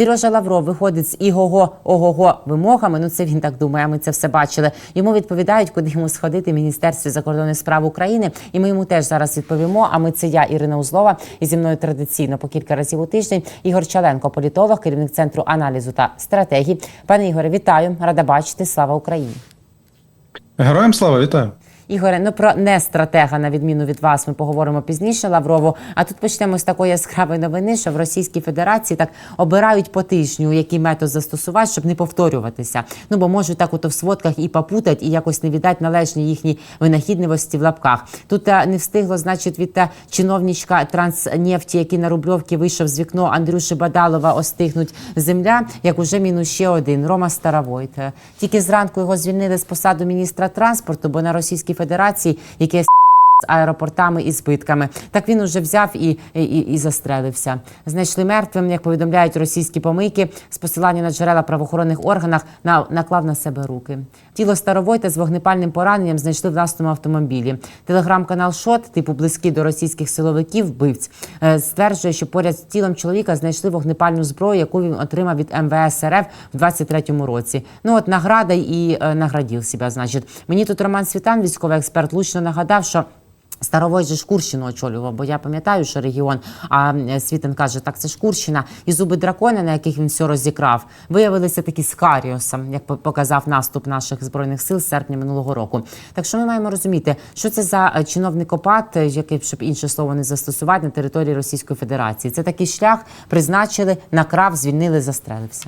Сережа Лавров виходить з ігого ого вимогами. Ну це він так думає. Ми це все бачили. Йому відповідають, куди йому сходити в міністерстві закордонних справ України. І ми йому теж зараз відповімо. А ми це я, Ірина Узлова, і зі мною традиційно по кілька разів у тиждень. Ігор Чаленко, політолог, керівник центру аналізу та стратегії. Пане Ігоре, вітаю! Рада бачити. Слава Україні! Героям слава вітаю. Ігоре, ну про не стратега, на відміну від вас, ми поговоримо пізніше Лаврову. А тут почнемо з такої яскравої новини, що в Російській Федерації так обирають по тижню, який метод застосувати, щоб не повторюватися. Ну бо можуть так ото в сводках і попутать, і якось не віддать належні їхній винахідливості в лапках. Тут е, не встигло, значить, від та чиновничка Транснефті, який на Рубльовці вийшов з вікно Андрюші Бадалова, остигнуть земля, як уже мінус ще один Рома Старовойт. Е, Тільки зранку його звільнили з посаду міністра транспорту, бо на Російській Федерації яке з аеропортами і збитками. Так він уже взяв і, і, і застрелився. Знайшли мертвим, як повідомляють російські помийки, з посилання на джерела правоохоронних органах на, наклав на себе руки. Тіло Старовойта з вогнепальним пораненням знайшли в власному автомобілі. Телеграм-канал Шот, типу близький до російських силовиків, вбивць, е, стверджує, що поряд з тілом чоловіка знайшли вогнепальну зброю, яку він отримав від МВС РФ в 23-му році. Ну от награда і наградів себе. Значить, мені тут Роман Світан, військовий експерт, лучно нагадав, що. Старовой же ж Курщину очолював, бо я пам'ятаю, що регіон, а Світин каже, так це ж Курщина. І зуби дракона, на яких він все розікрав, виявилися такі з Каріосом, як показав наступ наших збройних сил серпня минулого року. Так що ми маємо розуміти, що це за е, чиновникопад, е, який щоб інше слово не застосувати на території Російської Федерації. Це такий шлях призначили, накрав, звільнили, застрелився.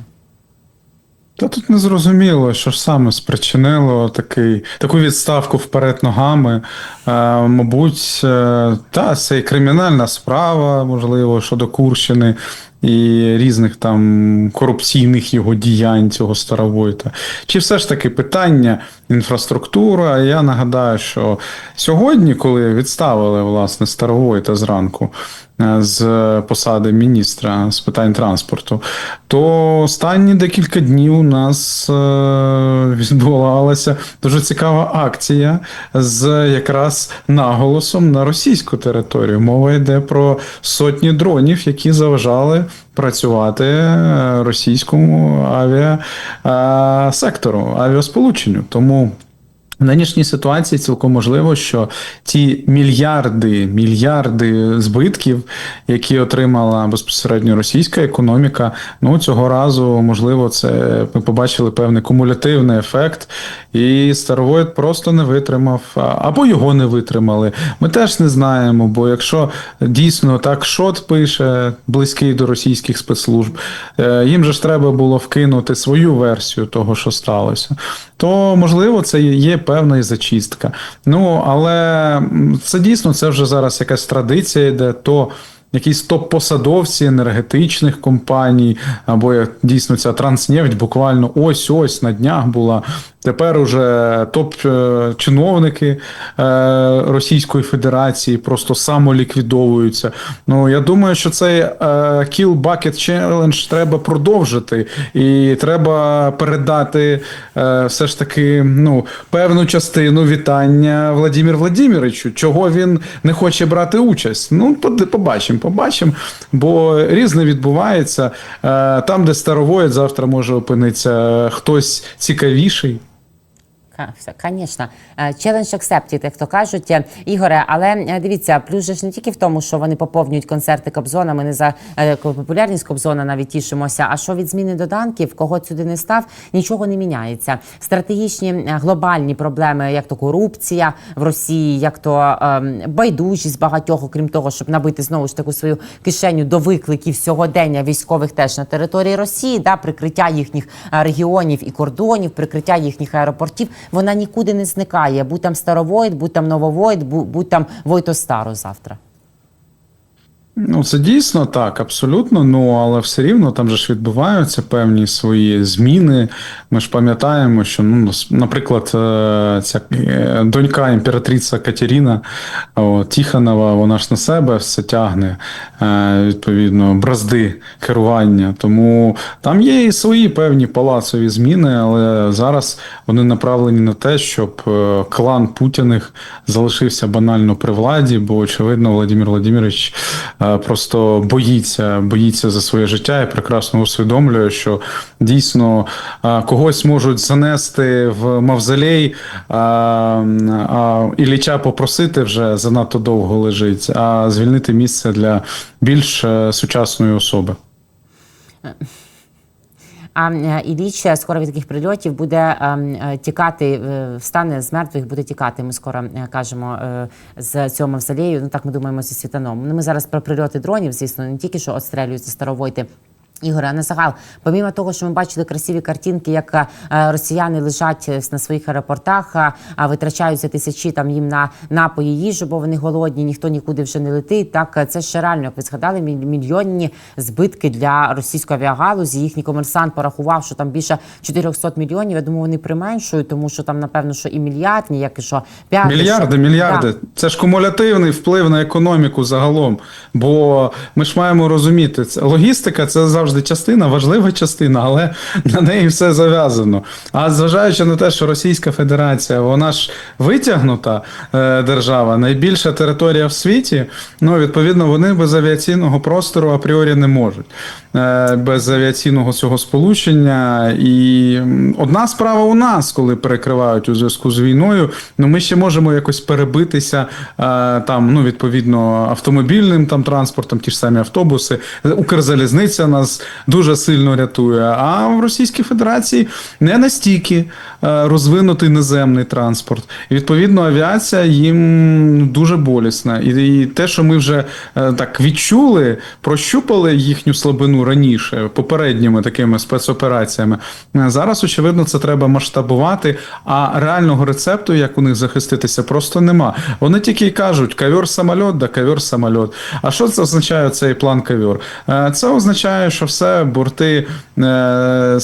Та тут не зрозуміло, що ж саме спричинило такий, таку відставку вперед ногами. Е, мабуть, е, та, це і кримінальна справа, можливо, щодо Курщини і різних там корупційних його діянь цього Старовойта. Чи все ж таки питання інфраструктура? Я нагадаю, що сьогодні, коли відставили власне Старовойта зранку, е, з посади міністра з питань транспорту, то останні декілька днів у нас е, відбувалася дуже цікава акція з якраз наголосом на російську територію. Мова йде про сотні дронів, які заважали працювати е, російському авіасектору, авіасполученню. Тому. В нинішній ситуації цілком можливо, що ті мільярди, мільярди збитків, які отримала безпосередньо російська економіка, ну цього разу можливо, це ми побачили певний кумулятивний ефект, і Старовойт просто не витримав, або його не витримали. Ми теж не знаємо, бо якщо дійсно так шот пише, близький до російських спецслужб, е, їм же ж треба було вкинути свою версію того, що сталося, то можливо це є певна і зачистка. Ну але це дійсно це вже зараз якась традиція йде, то. Якісь топ-посадовці енергетичних компаній, або дійсно ця транснефть буквально ось-ось на днях була. Тепер уже топ-чиновники е, Російської Федерації просто самоліквідовуються. Ну я думаю, що цей е, Kill Bucket Challenge треба продовжити, і треба передати е, все ж таки ну, певну частину вітання Владимир Владимировичу, чого він не хоче брати участь. Ну, побачимо, побачимо, бо різне відбувається. Е, Там, де старовоєць, завтра може опинитися хтось цікавіший. Ка- все, Звісно, челендж accepted, як то кажуть, Е, Ігоре. Але е, дивіться, плюс же ж не тільки в тому, що вони поповнюють концерти Кобзона. Ми не за е, популярність Кобзона навіть тішимося. А що від зміни доданків, кого сюди не став, нічого не міняється. Стратегічні глобальні проблеми, як то корупція в Росії, як то ем, байдужість багатьох, окрім того, щоб набити знову ж таку свою кишеню до викликів сьогодення військових теж на території Росії, да, прикриття їхніх регіонів і кордонів, прикриття їхніх аеропортів, вона нікуди не зникає. Будь там Старовойт, будь там Нововойт, будь, будь там Войто Старо завтра. Ну, це дійсно так, абсолютно. Ну але все рівно там же ж відбуваються певні свої зміни. Ми ж пам'ятаємо, що ну, наприклад, е, ця е, донька імператриця Катерина о, Тіханова, вона ж на себе все тягне е, відповідно бразди керування. Тому там є і свої певні палацові зміни, але зараз вони направлені на те, щоб клан Путіних залишився банально при владі, бо очевидно, Владимир Владимирович просто боїться, боїться за своє життя і прекрасно усвідомлює, що дійсно е, когось можуть занести в мавзолей, а, а Ілліча попросити вже занадто довго лежить, а звільнити місце для більш е, сучасної особи. А і Ілліч скоро від таких прильотів буде е, е, тікати, е, встане з мертвих, буде тікати. Ми скоро е, кажемо е, з цього мавзолею. Ну так ми думаємо зі світаном. Ну ми зараз про прильоти дронів, звісно, не тільки що отстрелюються старовойти. Ігоре, загал, помімо того, що ми бачили красиві картинки, як е, росіяни лежать е, на своїх аеропортах, а, а витрачаються тисячі там їм на напої їжу, бо вони голодні, ніхто нікуди вже не летить. Так е, це ще реально, як ви згадали, міль- мільйонні збитки для російської авіагалузі. Їхній комерсант порахував, що там більше 400 мільйонів. Я думаю, вони применшують, тому що там напевно, що і мільярд, ніяк і що п'ять Мільярди, що- мільярди. Так. Це ж кумулятивний вплив на економіку загалом. Бо ми ж маємо розуміти, це логістика це завжди частина, важлива частина, але на неї все зав'язано. А зважаючи на те, що Російська Федерація, вона ж витягнута е, держава, найбільша територія в світі. Ну, відповідно, вони без авіаційного простору апріорі не можуть. Е, без авіаційного цього сполучення. І одна справа у нас, коли перекривають у зв'язку з війною, ну ми ще можемо якось перебитися е, там, ну відповідно, автомобільним там транспортом, ті ж самі автобуси. Укрзалізниця нас дуже сильно рятує. А в Російській Федерації не настільки е, розвинутий наземний транспорт. І відповідно авіація їм дуже болісна. І, те, що ми вже е, так відчули, прощупали їхню слабину раніше, попередніми такими спецопераціями. е, Зараз, очевидно, це треба масштабувати, а реального рецепту, як у них захиститися, просто нема. Вони тільки й кажуть: ковер самольот, да ковер самольот. А що це означає цей план ковер? Е, Це означає, що все борти е,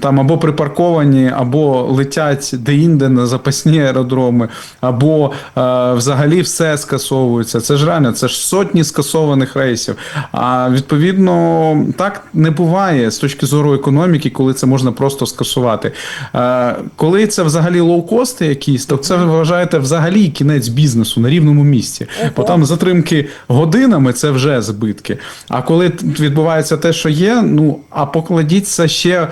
там або припарковані, або летять де-інде на запасні аеродроми, або е, взагалі все скасовується. Це ж реально, це ж сотні скасованих рейсів. А відповідно, так не буває з точки зору економіки, коли це можна просто скасувати. Е, коли це взагалі лоукости якісь, то це ви вважаєте взагалі кінець бізнесу на рівному місці. Бо там затримки годинами це вже збитки. А коли відбувається те, що є, ну а покладіть це ще е,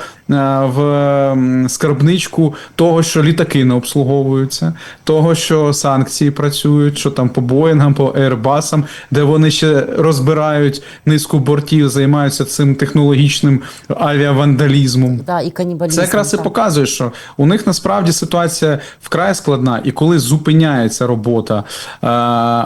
в скарбничку того, що літаки не обслуговуються, того, що санкції працюють, що там по Боїнгам, по Airbusам, де вони ще розбирають низку бортів, займаються цим технологічним авіавандалізмом. Да, і канібалізм. Це якраз і показує, що у них насправді ситуація вкрай складна, і коли зупиняється робота е,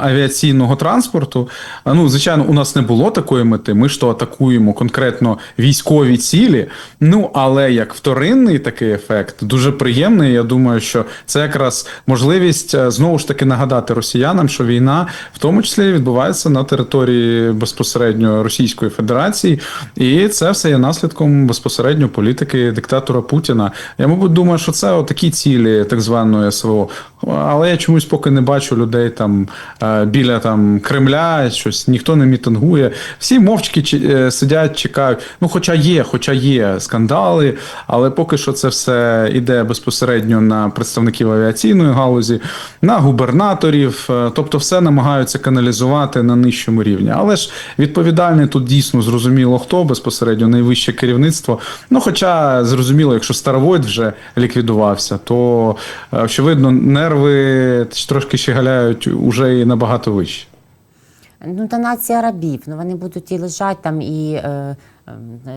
авіаційного транспорту, ну звичайно, у нас не було такої мети. Ми ж то атакуємо конкретно військові цілі. Ну але як вторинний такий ефект, дуже приємний. Я думаю, що це якраз можливість е, знову ж таки нагадати росіянам, що війна в тому числі відбувається на території безпосередньо Російської Федерації, і це все є наслідком безпосередньо політики диктатора Путіна. Я, мабуть, думаю, що це такі цілі так званої СВО. Але я чомусь поки не бачу людей там е, біля там Кремля, щось ніхто не мітингує. Всі мовчки е, сидять, чекають. Ну, хоча є, хоча є скандали, але поки що це все іде безпосередньо на представників авіаційної галузі, на губернаторів, е, тобто все намагаються каналізувати на нижчому рівні. Але ж відповідальний тут дійсно зрозуміло хто безпосередньо найвище керівництво. Ну, хоча зрозуміло, якщо Старовойт вже ліквідувався, то е, очевидно нерви трошки щегаляють уже і набагато вище. Ну, та нація рабів. Ну вони будуть і лежать там, і е,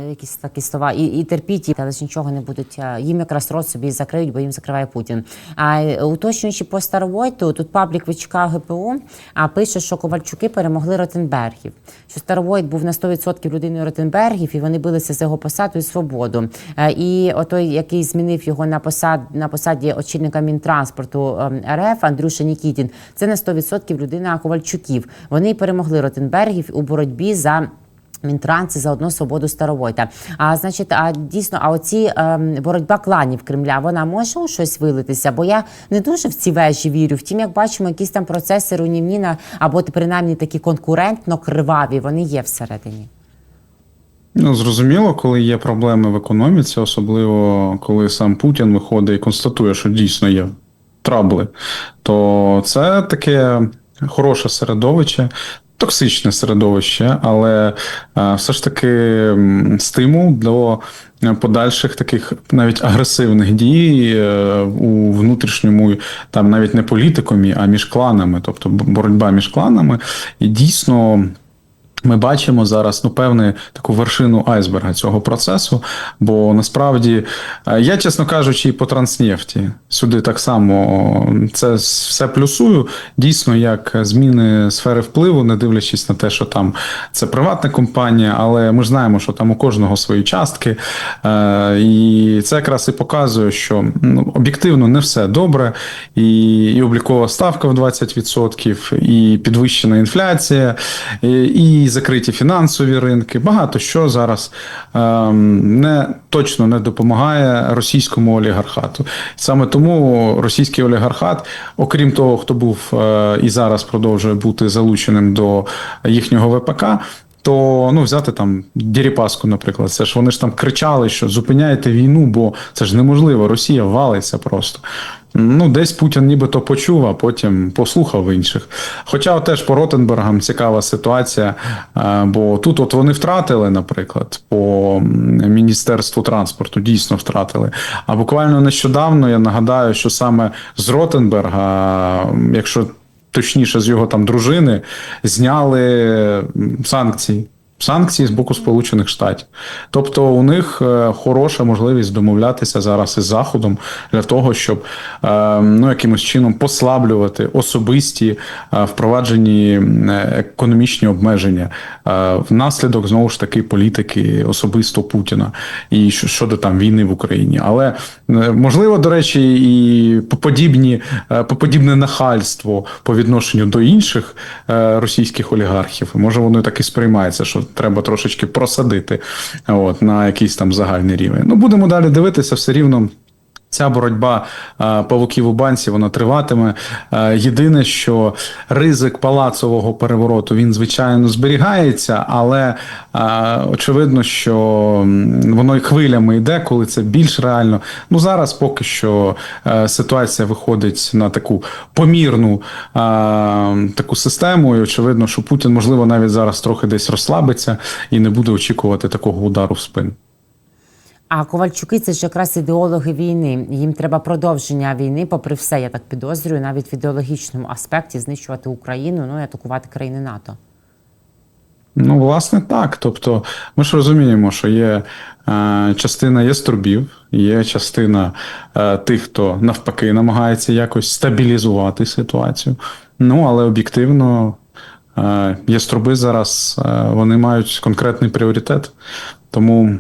якісь такі слова, і, і терпіть, але ж нічого не будуть. е, Їм якраз рот собі закриють, бо їм закриває Путін. А е, уточнюючи по Старовойту, тут паблік Вичка ГПУ а пише, що Ковальчуки перемогли Ротенбергів. Що Старовойт був на 100% людиною Ротенбергів, і вони билися за його посаду і свободу. Е, І отой, який змінив його на посад на посаді очільника Мінтранспорту ем, РФ Андрюша Нікітін, це на 100% людина Ковальчуків. Вони перемогли Ротенбергів у боротьбі за. Мінтранс і заодно свободу Старовойта. А значить, а дійсно, а оці ем, боротьба кланів Кремля, вона може у щось вилитися? Бо я не дуже в ці вежі вірю. Втім, як бачимо, якісь там процеси руйнівні або принаймні такі конкурентно криваві, вони є всередині. Ну, зрозуміло, коли є проблеми в економіці, особливо коли сам Путін виходить і констатує, що дійсно є трабли, то це таке хороше середовище. Токсичне середовище, але е, все ж таки стимул до подальших таких навіть агресивних дій е, у внутрішньому, там навіть не політикумі, а між кланами, тобто боротьба між кланами. І дійсно. Ми бачимо зараз ну певну таку вершину айсберга цього процесу. Бо насправді е, я, чесно кажучи, і по транснефті сюди так само це все плюсую. Дійсно, як зміни сфери впливу, не дивлячись на те, що там це приватна компанія, але ми ж знаємо, що там у кожного свої частки. Е, І це якраз і показує, що ну, об'єктивно не все добре, і, і облікова ставка в 20%, і підвищена інфляція, і, закриті фінансові ринки. Багато що зараз ем, не точно не допомагає російському олігархату. Саме тому російський олігархат, окрім того, хто був е, і зараз продовжує бути залученим до їхнього ВПК. То ну взяти там Діріпаску, наприклад, це ж вони ж там кричали, що зупиняйте війну, бо це ж неможливо. Росія валиться просто. Ну, десь Путін нібито почув, а потім послухав інших. Хоча теж по Ротенбергам цікава ситуація, е, бо тут от вони втратили, наприклад, по Міністерству транспорту дійсно втратили. А буквально нещодавно я нагадаю, що саме з Ротенберга, якщо точніше з його там дружини, зняли санкції. Санкції з боку Сполучених Штатів. Тобто у них е, хороша можливість домовлятися зараз із Заходом для того, щоб е, ну, якимось чином послаблювати особисті е, впроваджені економічні обмеження внаслідок знову ж таки політики особисто Путіна і щодо там війни в Україні. Але можливо, до речі, і подібні, подібне нахальство по відношенню до інших російських олігархів. Може, воно так і сприймається, що треба трошечки просадити от, на якийсь там загальний рівень. Ну, будемо далі дивитися, все рівно. Ця боротьба е, павуків у банці вона триватиме. Е, Єдине, що ризик палацового перевороту він звичайно зберігається, але е, очевидно, що воно і хвилями йде, коли це більш реально. Ну зараз поки що ситуація виходить на таку помірну таку систему. І очевидно, що Путін можливо навіть зараз трохи десь розслабиться і не буде очікувати такого удару в спину. А Ковальчуки це ж якраз ідеологи війни. Їм треба продовження війни, попри все, я так підозрюю, навіть в ідеологічному аспекті знищувати Україну, ну і атакувати країни НАТО. Ну, власне, так. Тобто, ми ж розуміємо, що є е, частина яструбів, є частина е, тих, хто навпаки намагається якось стабілізувати ситуацію. Ну, але об'єктивно, е, яструби зараз е, вони мають конкретний пріоритет. Тому.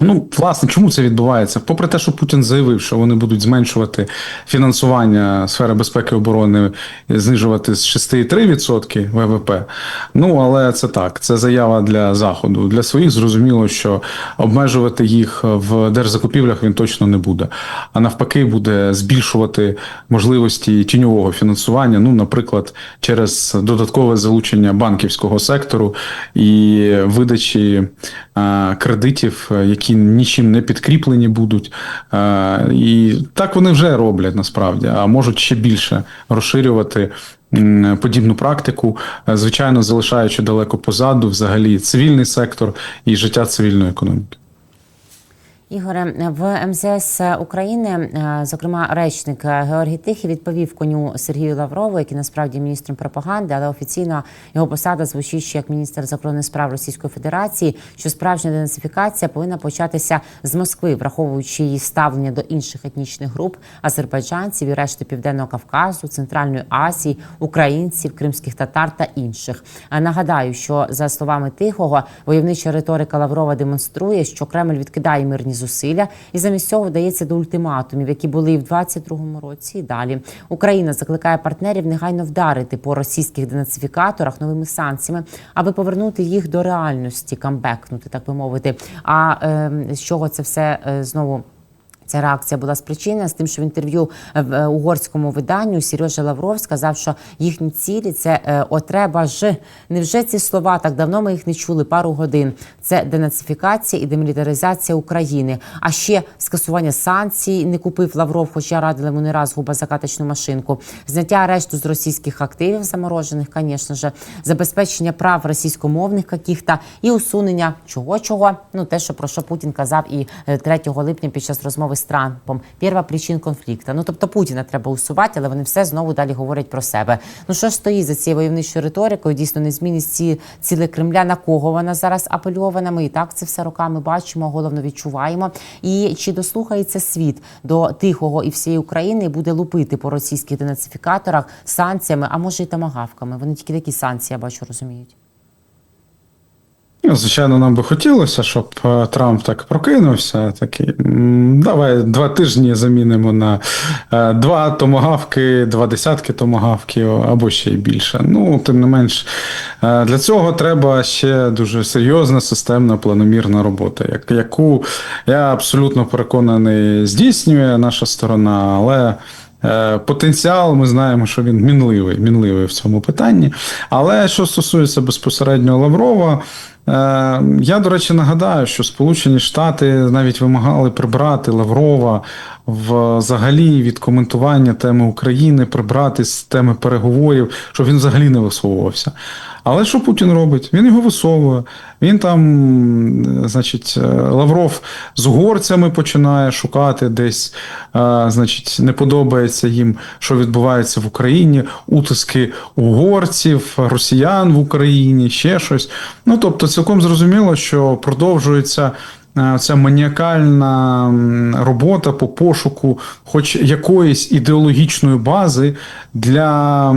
Ну, власне, чому це відбувається? Попри те, що Путін заявив, що вони будуть зменшувати фінансування сфери безпеки і оборони, знижувати з 6,3% ВВП. Ну, але це так, це заява для Заходу. Для своїх зрозуміло, що обмежувати їх в держзакупівлях він точно не буде. А навпаки, буде збільшувати можливості тіньового фінансування, ну, наприклад, через додаткове залучення банківського сектору і видачі е, кредитів, е, які нічим не підкріплені будуть. Е, І так вони вже роблять насправді, а можуть ще більше розширювати. Подібну практику, е, звичайно, залишаючи далеко позаду взагалі цивільний сектор і життя цивільної економіки. Ігоре, в МЗС України, е, зокрема, речник е, Георгій Тихий відповів коню Сергію Лаврову, який насправді міністром пропаганди, але офіційно його посада звучить ще як міністр закордонних справ Російської Федерації, що справжня денацифікація повинна початися з Москви, враховуючи її ставлення до інших етнічних груп азербайджанців і решти південного Кавказу, Центральної Азії, українців, кримських татар та інших. Нагадаю, що за словами Тихого, войовнича риторика Лаврова демонструє, що Кремль відкидає мирні зусилля і замість цього вдається до ультиматумів, які були і в 22-му році. І далі Україна закликає партнерів негайно вдарити по російських денацифікаторах новими санкціями, аби повернути їх до реальності, камбекнути, так би мовити. А е, з чого це все е, знову? Ця реакція була спричинена з тим, що в інтерв'ю в е, угорському виданню Сережа Лавров сказав, що їхні цілі це е, отреба ж. Невже ці слова так давно ми їх не чули пару годин? Це денацифікація і демілітаризація України. А ще скасування санкцій не купив Лавров, хоча радили йому не раз губозакаточну машинку. Зняття арешту з російських активів заморожених, звісно ж, забезпечення прав російськомовних каких-то і усунення чого чого. Ну те, що про що Путін казав і е, 3 липня під час розмови з Трампом. Перша причин конфлікту. Ну тобто Путіна треба усувати, але вони все знову далі говорять про себе. Ну що ж стоїть за цією войовничою риторикою? Дійсно, незмінність ці ціле Кремля. На кого вона зараз апельована? Ми і так це все роками бачимо, головно відчуваємо. І чи дослухається світ до тихого і всієї України і буде лупити по російських денацифікаторах санкціями, а може й тамагавками? Вони тільки такі санкції, я бачу, розуміють. Ну, Звичайно, нам би хотілося, щоб е, Трамп так прокинувся. Такий давай два тижні замінимо на е, два томагавки, два десятки томагавків або ще й більше. Ну, тим не менш, е, для цього треба ще дуже серйозна системна планомірна робота, яку я абсолютно переконаний здійснює наша сторона, але. Потенціал, ми знаємо, що він мінливий, мінливий в цьому питанні. Але що стосується безпосередньо Лаврова, я, до речі, нагадаю, що Сполучені Штати навіть вимагали прибрати Лаврова взагалі від коментування теми України, прибрати з теми переговорів, щоб він взагалі не висовувався. Але що Путін робить? Він його висовує. Він там, е, значить, е, Лавров з угорцями починає шукати десь, е, значить, не подобається їм, що відбувається в Україні, утиски угорців, росіян в Україні, ще щось. Ну тобто, цілком зрозуміло, що продовжується. Е, Ця маніакальна робота по пошуку, хоч якоїсь ідеологічної бази для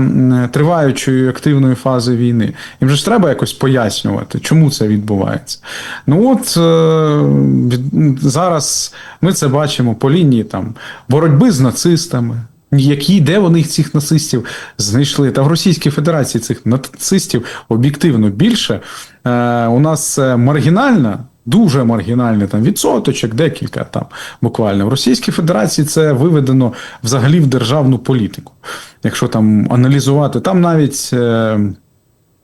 триваючої активної фази війни. Їм же ж треба якось пояснювати, чому це відбувається. Ну от е, зараз ми це бачимо по лінії там боротьби з нацистами. Які, де вони цих нацистів знайшли? Та в Російській Федерації цих нацистів об'єктивно більше. Е, у нас це маргінальна, дуже маргінальний там відсоточок, декілька там буквально. В Російській Федерації це виведено взагалі в державну політику. Якщо там аналізувати, там навіть.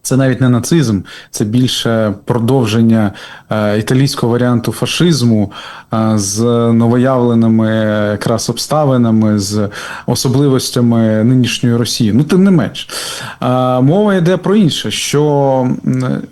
Це навіть не нацизм, це більше продовження е, італійського варіанту фашизму е, з новоявленими якраз обставинами, з особливостями нинішньої Росії. Ну, тим не менш, е, мова йде про інше: що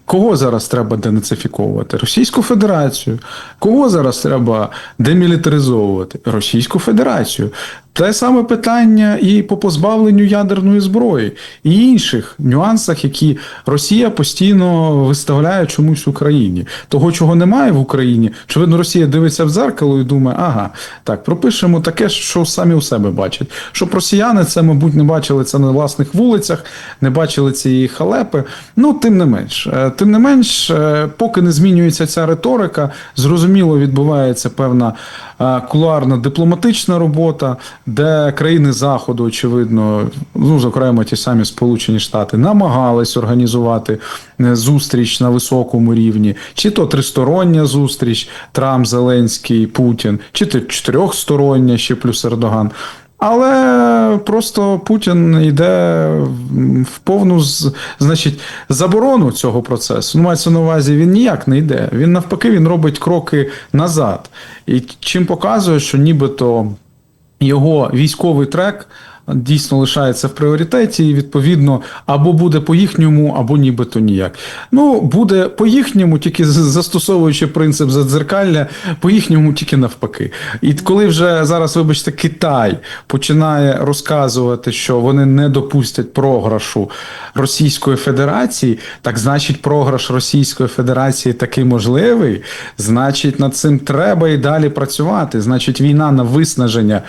кого зараз треба денацифіковувати? Російську Федерацію. Кого зараз треба демілітаризовувати? Російську Федерацію. Те саме питання і по позбавленню ядерної зброї, і інших нюансах, які Росія постійно виставляє чомусь Україні. Того, чого немає в Україні, очевидно, Росія дивиться в дзеркало і думає, ага, так, пропишемо таке, що самі у себе бачать. Щоб росіяни це, мабуть, не бачили це на власних вулицях, не бачили цієї халепи. Ну, тим не менш, Е, тим не менш, е, поки не змінюється ця риторика, зрозуміло відбувається певна кулуарна дипломатична робота, де країни Заходу, очевидно, ну, зокрема, ті самі Сполучені Штати, намагались організувати е, зустріч на високому рівні, чи то тристороння зустріч Трамп, Зеленський, Путін, чи то чотирьохстороння, ще плюс Ердоган. Але просто Путін йде в повну значить, заборону цього процесу. Ну, мається на увазі, він ніяк не йде. Він навпаки він робить кроки назад. І чим показує, що нібито його військовий трек дійсно лишається в пріоритеті, і відповідно або буде по їхньому, або нібито ніяк. Ну, буде по їхньому, тільки застосовуючи принцип задзеркалля, по їхньому тільки навпаки. І коли вже зараз, вибачте, Китай починає розказувати, що вони не допустять програшу Російської Федерації, так значить, програш Російської Федерації таки можливий. Значить, над цим треба і далі працювати. Значить, війна на виснаження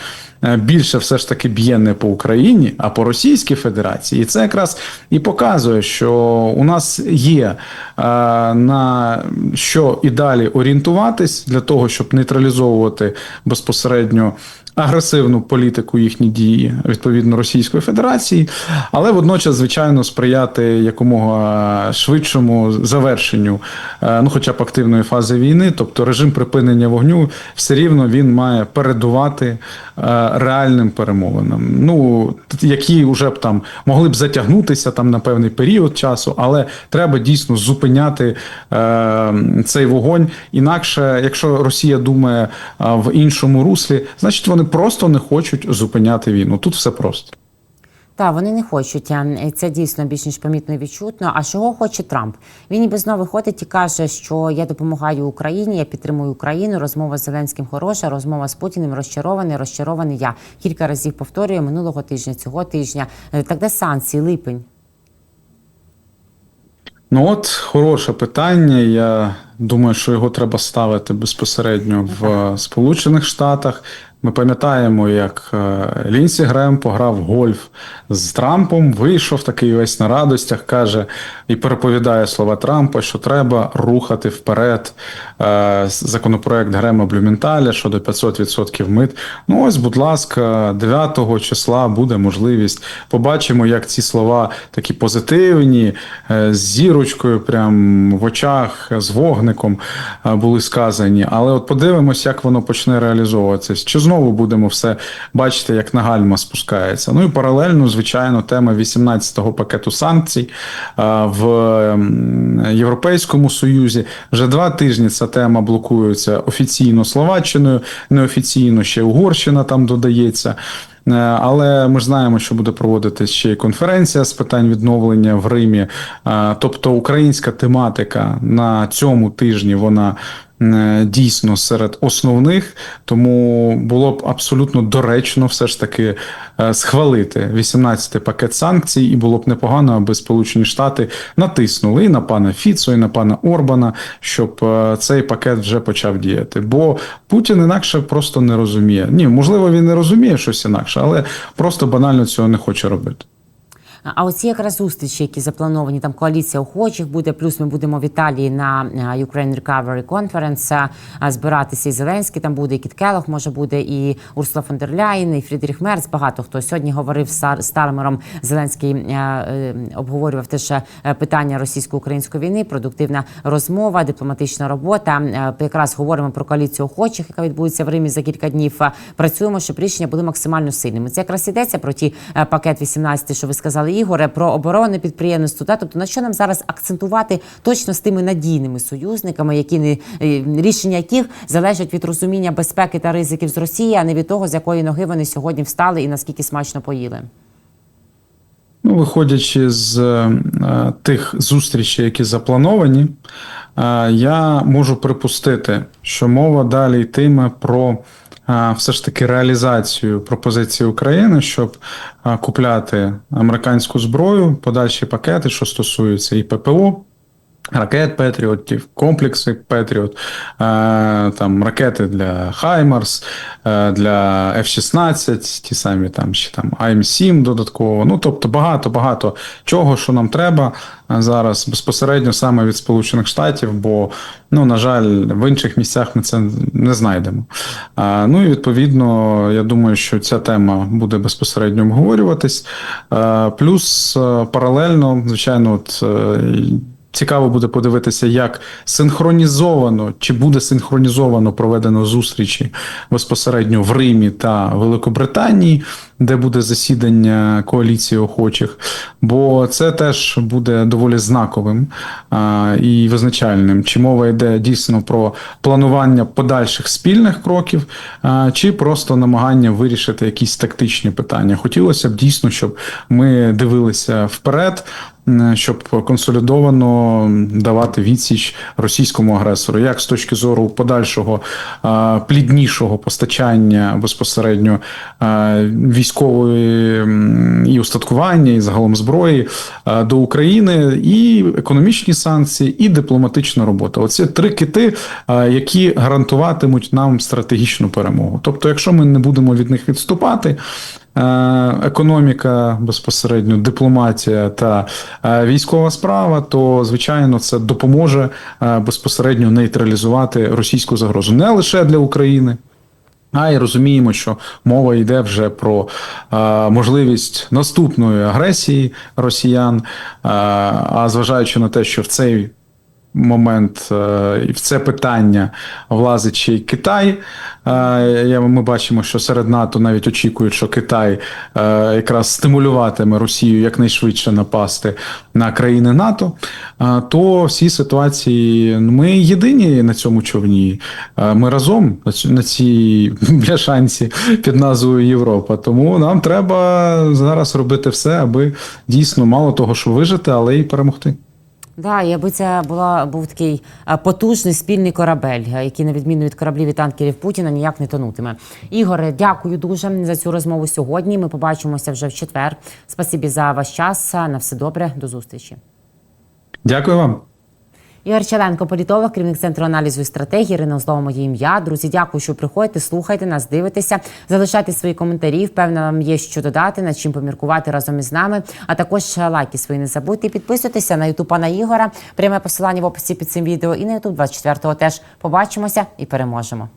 е, більше все ж таки б'є не по Україні, а по Російській Федерації. І це якраз і показує, що у нас є е, на що і далі орієнтуватись для того, щоб нейтралізовувати безпосередньо агресивну політику їхні дії відповідно Російської Федерації, але водночас, звичайно, сприяти якомога швидшому завершенню, е, ну, хоча б активної фази війни, тобто режим припинення вогню, все рівно він має передувати е, реальним перемовинам. Ну які вже б там могли б затягнутися там на певний період часу, але треба дійсно зупиняти е, цей вогонь. Інакше, якщо Росія думає в іншому руслі, значить вони просто не хочуть зупиняти війну. Тут все просто. Так, вони не хочуть. Це дійсно більш ніж помітно і відчутно. А чого хоче Трамп? Він ніби знову виходить і каже, що я допомагаю Україні, я підтримую Україну. Розмова з Зеленським хороша, розмова з Путіним розчарований, розчарований я. Кілька разів повторюю минулого тижня, цього тижня. Так де санкції, липень? Ну от хороше питання. Я думаю, що його треба ставити безпосередньо в Сполучених Штатах. Ми пам'ятаємо, як е, Лінсі Грем пограв гольф з Трампом, вийшов такий весь на радостях, каже і переповідає слова Трампа, що треба рухати вперед е, законопроект Грема Блюменталя щодо 500% мит. Ну ось, будь ласка, 9 числа буде можливість. Побачимо, як ці слова такі позитивні, е, з зірочкою, прям в очах, з вогником були сказані. Але от подивимось, як воно почне реалізовуватися. Чи знову будемо все бачити, як на гальма спускається. Ну і паралельно, звичайно, тема 18-го пакету санкцій в Європейському Союзі. Вже два тижні ця тема блокується офіційно Словаччиною, неофіційно ще Угорщина там додається. Е, Але ми знаємо, що буде проводитись ще й конференція з питань відновлення в Римі. Е, Тобто українська тематика на цьому тижні вона дійсно серед основних, тому було б абсолютно доречно все ж таки е, схвалити 18-й пакет санкцій, і було б непогано, аби Сполучені Штати натиснули і на пана Фіцо, і на пана Орбана, щоб е, цей пакет вже почав діяти. Бо Путін інакше просто не розуміє. Ні, можливо, він не розуміє щось інакше, але просто банально цього не хоче робити. А оці якраз зустрічі, які заплановані, там коаліція охочих буде. Плюс ми будемо в Італії на е, Ukraine Recovery Conference е, збиратися. І Зеленський там буде, і Кіт Келох може буде, і Урсула фон дер Ляєн, і Фрідріх Мерц. Багато хто сьогодні говорив з Стармером. Зеленський е, обговорював теж питання російсько-української війни. Продуктивна розмова, дипломатична робота. Якраз говоримо про коаліцію охочих, яка відбудеться в Римі за кілька днів. Працюємо, щоб рішення були максимально сильними. Це якраз йдеться про ті пакет 18, що ви сказали, Ігоре, про оборонне підприємництво. Та тобто на що нам зараз акцентувати точно з тими надійними союзниками, які не е, рішення яких залежать від розуміння безпеки та ризиків з Росії, а не від того, з якої ноги вони сьогодні встали і наскільки смачно поїли. Ну, виходячи з е, тих зустрічей, які заплановані, е, я можу припустити, що мова далі йтиме про все ж таки реалізацію пропозиції України, щоб купляти американську зброю, подальші пакети, що стосуються і ППО. Ракет Петріотів, комплекси Петріот, е, там ракети для Хаймарс, е, для F-16, ті самі там ще там АМ-7 додатково. Ну тобто багато багато чого, що нам треба е, зараз безпосередньо саме від Сполучених Штатів, бо ну на жаль, в інших місцях ми це не знайдемо. Ну і відповідно, я думаю, що ця тема буде безпосередньо обговорюватись. Плюс паралельно, звичайно, от. Цікаво буде подивитися, як синхронізовано чи буде синхронізовано проведено зустрічі безпосередньо в Римі та Великобританії, де буде засідання коаліції охочих. Бо це теж буде доволі знаковим а, і визначальним. Чи мова йде дійсно про планування подальших спільних кроків, а, чи просто намагання вирішити якісь тактичні питання. Хотілося б дійсно, щоб ми дивилися вперед. М, Щоб консолідовано давати відсіч російському агресору, як з точки зору подальшого пліднішого постачання безпосередньо військової і устаткування, і загалом зброї до України, і економічні санкції, і дипломатична робота. Оце три кити, які гарантуватимуть нам стратегічну перемогу. Тобто, якщо ми не будемо від них відступати. Е, Економіка безпосередньо, дипломатія та е, військова справа, то звичайно це допоможе е, безпосередньо нейтралізувати російську загрозу не лише для України, А і розуміємо, що мова йде вже про е, можливість наступної агресії росіян. Е, а зважаючи на те, що в цей момент е, в це питання влазить ще й Китай. Е, Ми бачимо, що серед НАТО навіть очікують, що Китай е, якраз стимулюватиме Росію якнайшвидше напасти на країни НАТО. Е, То всі ситуації ну, ми єдині на цьому човні. Е, Ми разом на цій бляшанці під назвою Європа. Тому нам треба зараз робити все, аби дійсно мало того, що вижити, але й перемогти. Да, і аби це була був такий е, потужний спільний корабель, е, який на відміну від кораблів і танкерів Путіна ніяк не тонутиме. Ігоре, дякую дуже за цю розмову сьогодні. Ми побачимося вже в четвер. Спасибі за ваш час. На все добре, до зустрічі. Дякую вам. Ігор Челенко, політолог, керівник центру аналізу і стратегії. Ірина Злова, моє ім'я. Друзі, дякую, що приходите, слухайте нас, дивитеся, залишайте свої коментарі. Впевнена, вам є що додати, над чим поміркувати разом із нами. А також лайки свої не забудьте. Підписуйтеся на ютуб пана Ігора. Пряме посилання в описі під цим відео. І на ютуб 24-го теж побачимося і переможемо.